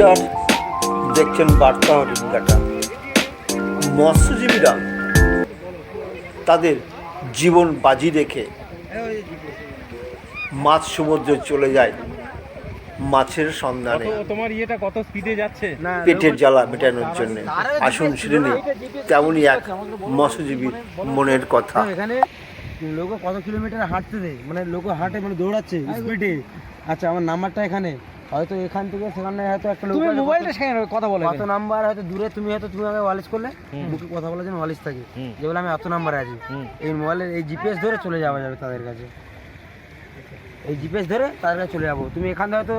নমস্কার দেখছেন বার্তা হরিণঘাটা মৎস্যজীবীরা তাদের জীবন বাজি রেখে মাছ সমুদ্রে চলে যায় মাছের সন্ধানে। তোমার ইয়েটা কত স্পিডে যাচ্ছে? পেটের জ্বালা মেটানোর জন্য। আসুন শ্রেণি তেমনই এক মৎস্যজীবীর মনের কথা। লোক কত কিলোমিটার হাঁটতে দেয়? মানে লোক হাঁটে মানে দৌড়াচ্ছে স্পিডে আচ্ছা আমার নাম্বারটা এখানে। হয়তো এখান থেকে সেখানে হয়তো একটা তুমি আছে, মোবাইলটা সেখানে কথা বলে কত নাম্বার হয়তো দূরে তুমি হয়তো তুমি আমাকে ওয়ালিশ করলে মুখে কথা বলার জন্য ওয়ালিশ থাকে। যে বলে আমি এত নাম্বারে আছি। এই মোবাইলের এই জিপিএস ধরে চলে যাওয়া যাবে তাদের কাছে। এই জিপিএস ধরে তাদের কাছে চলে যাব। তুমি এখান থেকে হয়তো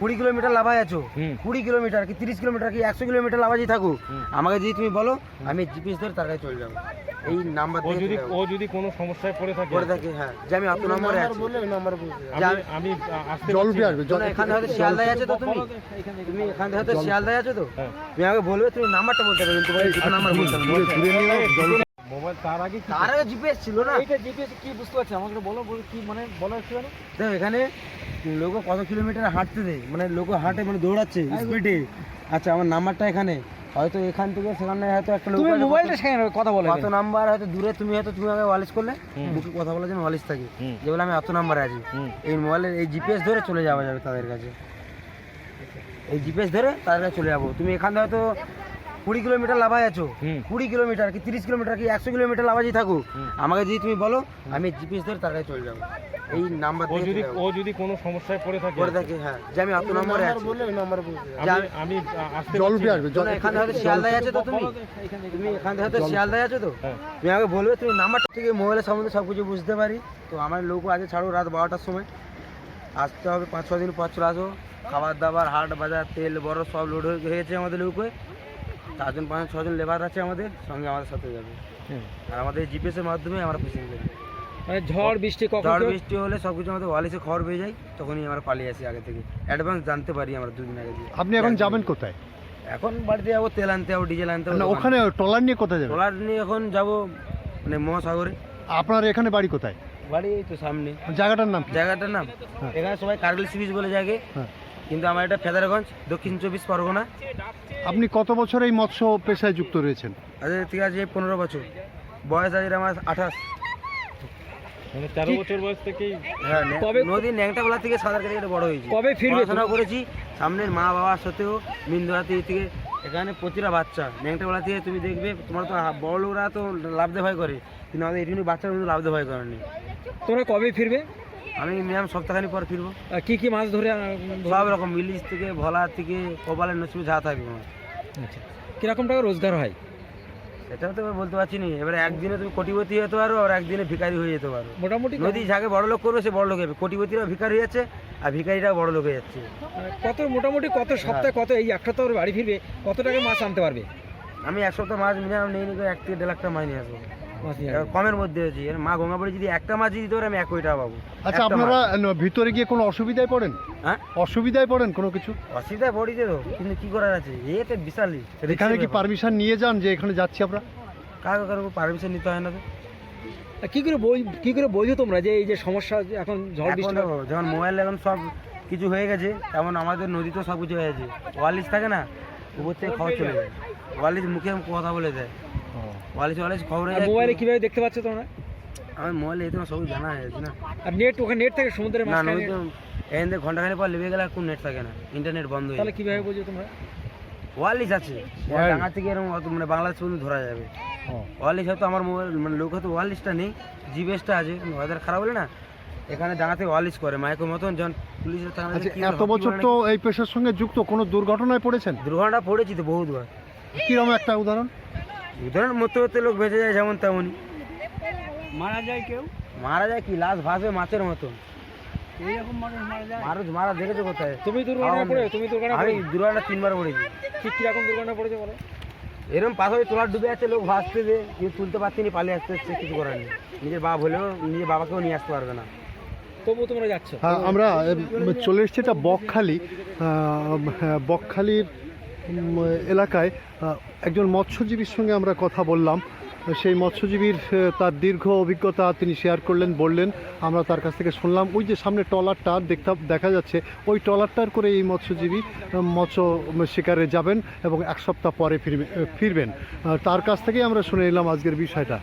কুড়ি কিলোমিটার লাভাই আছো। কুড়ি কিলোমিটার কি তিরিশ কিলোমিটার কি একশো কিলোমিটার লাভাজি থাকো আমাকে যদি তুমি বলো আমি জিপিএস ধরে তার কাছে চলে যাব। এই নাম্বার ও দিয়ে যদি ও যদি কোনো সমস্যায় পড়ে থাকে। করে থাকে হ্যাঁ। যে আমি অত নম্বরে আছি। আমি যা- আমি আমি আসতে জল পারছি আসবে শোনো, এখানে হয়তো শিয়ালদায় আছো তো তুমি? তুমি এখানে হয়তো শিয়ালদায় আছো তো? হ্যাঁ। তুমি আমাকে বলবে তুমি নাম্বারটা বলতে হবে কিন্তু বলে দুটো নাম্বার বলতে হবে মোবাইল তার আগে তার আগে জিপিএস ছিল না? এইটা জিপিএস কি বুঝতে পারছি আমাকে বলো বলো কি মানে বলো একটু জানো দেখো এখানে লোক কত কিলোমিটার হাঁটতে দেয় মানে লোক হাঁটে মানে দৌড়াচ্ছে স্পিডে আচ্ছা আমার নাম্বারটা এখানে। হয়তো এখান থেকে সেখানে হয়তো একটা লোক তুমি মোবাইলটা সেখানে কথা বলে কত নাম্বার হয়তো দূরে তুমি হয়তো তুমি আগে ওয়ালিশ করলে। মুখে কথা বলার জন্য ওয়ালিশ থাকে। যে বলে আমি এত নাম্বারে আছি। এই মোবাইলের এই জিপিএস ধরে চলে যাওয়া যাবে তাদের কাছে। এই জিপিএস ধরে তাদের কাছে চলে যাব। তুমি এখান থেকে হয়তো কুড়ি কিলোমিটার লাভাই আছো। কুড়ি কিলোমিটার কি তিরিশ কিলোমিটার কি একশো কিলোমিটার লাভাজি থাকো আমাকে যদি তুমি বলো আমি জিপিএস ধরে তার কাছে চলে যাব। এই নাম্বার ও দিয়ে যদি ও যদি কোনো সমস্যায় পড়ে থাকে। করে থাকে হ্যাঁ। যে আমি অত নম্বরে আছি। আমি আমি আসতে জল উঠে আসবে জল এখানে হয়তো শিয়ালদায় আছো তো তুমি? তুমি এখানে হয়তো শিয়ালদায় আছো তো? হ্যাঁ। তুমি আমাকে বলবে তুমি নাম্বারটা থেকে মোবাইলের সম্বন্ধে সব কিছু বুঝতে পারি। তো আমার লোক আছে ছাড়ো রাত বারোটার সময়। আসতে হবে পাঁচ ছ দিন পর চলে আসো খাবার দাবার হাট বাজার তেল বড় সব লোড হয়ে গেছে আমাদের লোকে চারজন পাঁচ ছজন লেবার আছে আমাদের সঙ্গে আমাদের সাথে যাবে। হুম। আর আমাদের জিপিএস এর মাধ্যমে আমরা ফিশিং করি মানে ঝড় বৃষ্টি কখন ঝড় বৃষ্টি হলে সব কিছু আমাদের ওয়ালিসে খবর পেয়ে যায় তখনই আমরা পালিয়ে আসি আগে থেকে। অ্যাডভান্স জানতে পারি আমরা দুদিন আগে দিয়ে আপনি এখন যাবেন কোথায়? এখন বাড়িতে যাব তেল আনতে যাব ডিজেল আনতে না যাব ওখানে ট্রলার নিয়ে কোথায় যাবেন? ট্রলার নিয়ে এখন যাব মানে মহাসাগরে। আপনার এখানে বাড়ি কোথায়? বাড়ি এই তো সামনে। জায়গাটার নাম জায়গাটার নাম? হ্যাঁ। এখানে সবাই কার্গিল সি বিচ বলে জায়গায় হ্যাঁ। কিন্তু আমার এটা ফেদারগঞ্জ দক্ষিণ চব্বিশ পরগনা। আপনি কত বছর এই মৎস্য পেশায় যুক্ত রয়েছেন? আজ ঠিক আছে পনেরো বছর। বয়স আছে আমার আঠাশ। মানে তেরো বছর বয়স থেকেই হ্যাঁ কবে- নদীর ন্যাংটাবেলা থেকে সাঁতার কেটে কেটে বড় হয়েছি। কবে ফিরবে পড়াশোনা করেছি সামনের মা বাবার সাথেও মিন্দুরাতি থেকে এখানে প্রতিটা বাচ্চা ন্যাংটাবেলা থেকে তুমি দেখবে তোমার তো বড় লোকরা তো লাভতে ভয় করে কিন্তু আমাদের এটুকু বাচ্চারা কিন্তু লাভতে ভয় করেনি তোমরা কবে ফিরবে? আমি মিনিমাম সপ্তাহখানি পর ফিরবো। আর কি কি মাছ ধরে সব রকম ইলিশ থেকে ভোলা থেকে কপালের নসিবে যা থাকবে আচ্ছা। কীরকম টাকা রোজগার হয়? সেটা তো বলতে পারছি না। এবারে একদিনে তুমি কোটিপতি হতে পারো আর একদিনে ভিখারি হয়ে যেতে পারো। মোটামুটি যদি যাকে বড় লোক করবে সে বড় লোক হবে। কোটিপতিরা ভিকারি হয়ে যাচ্ছে আর ভিখারিরাও বড় লোক হয়ে যাচ্ছে। মানে কত মোটামুটি কত সপ্তাহে কত এই এক সপ্তাহ বাড়ি ফিরবে কত টাকা মাছ আনতে পারবে? আমি এক সপ্তাহ মাছ মিনিমাম নিয়ে নিয়ে এক থেকে দেড় লাখ টাকা মাছ নিয়ে আসব। কমের মধ্যে হয়েছি এর মা গঙ্গাবাড়ি যদি একটা মাছ দিতে পারে আমি এক কোটি টাকা পাবো। আচ্ছা আপনারা। ভিতরে গিয়ে কোনো অসুবিধায় পড়েন? হ্যাঁ? অসুবিধায় পড়েন কোনো কিছু? অসুবিধায় পড়িতে তো কিন্তু কি করার আছে? এতে বিশালই এখানে কি পারমিশন নিয়ে যান যে এখানে যাচ্ছি আমরা? কারও কারও পারমিশন নিতে হয় না তো? আর কি করে বই কি করে বোঝো তোমরা যে এই যে সমস্যা এখন ঝড় বৃষ্টি যেমন মোবাইল এখন সব কিছু হয়ে গেছে তেমন আমাদের নদীতেও সব কিছু হয়ে গেছে। ওয়ালিশ থাকে না উপর থেকে খবর চলে যায়। ওয়ালিশ মুখে মুখে কথা বলে দেয়। ওয়ালিশ ওয়ালিশ খবর মোবাইলে কীভাবে দেখতে পাচ্ছ তোমরা? আমার মোবাইলে এই তোমার সব জানা হয়ে গেছে না আর নেট ওখানে নেট থাকে সমুদ্রের না মাঝখানে? নদীতে এখান থেকে ঘন্টাখানি পর লেবে গেলে আর কোন নেট থাকে না। ইন্টারনেট বন্ধ হয়ে তাহলে কীভাবে বোঝো তোমরা? ওয়ালিশ আছে। Wireless? ডাঙা থেকে এরকম অত মানে বাংলাদেশ পর্যন্ত ধরা যাবে। ওয়ালিশ হয়তো আমার মোবাইল মানে লোক হয়তো ওয়ালিশটা নেই জিবিএসটা আছে ওয়েদার খারাপ হলে না এখানে ডাঙা থেকে ওয়ালিশ করে। মাইকের মতন যখন পুলিশের থানা এত বছর তো এই পেশার সঙ্গে যুক্ত কোনো দুর্ঘটনায় পড়েছেন? দুর্ঘটনা পড়েছি তো বহুতবার কীরকম একটা উদাহরণ? উদাহরণ মরতে মরতে লোক বেঁচে যায় যেমন তেমনই। মারা যায় কেউ? মারা যায় কি? লাশ ভাসবে মাছের মতন। এইরকম মানুষ মারা যায়? মানুষ মারা দেখেছ কোথায়? তুমি দুর্ঘটনা পড়ে তুমি দুর্ঘটনা আমি দুর্ঘটনা তিনবার পড়েছি। কি কীরকম দুর্ঘটনা পড়েছে বলো? এরকম পাথরে তোলার ডুবে আছে লোক ভাসতে যে কেউ তুলতে পারছে না পালিয়ে আসতে হচ্ছে কিছু করার নেই। নিজের বাপ হলেও নিজের বাবাকেও নিয়ে আসতে পারবে না। তবুও তোমরা যাচ্ছ? হ্যাঁ আমরা চলে এসেছি এটা বকখালি। হ্যাঁ, বকখালির এলাকায় একজন মৎস্যজীবীর সঙ্গে আমরা কথা বললাম। সেই মৎস্যজীবীর তার দীর্ঘ অভিজ্ঞতা তিনি শেয়ার করলেন, বললেন, আমরা তার কাছ থেকে শুনলাম। ওই যে সামনে ট্রলারটা দেখতে দেখা যাচ্ছে, ওই ট্রলারটার করে এই মৎস্যজীবী মৎস্য শিকারে যাবেন এবং এক সপ্তাহ পরে ফিরবে ফিরবেন। তার কাছ থেকেই আমরা শুনে নিলাম আজকের বিষয়টা।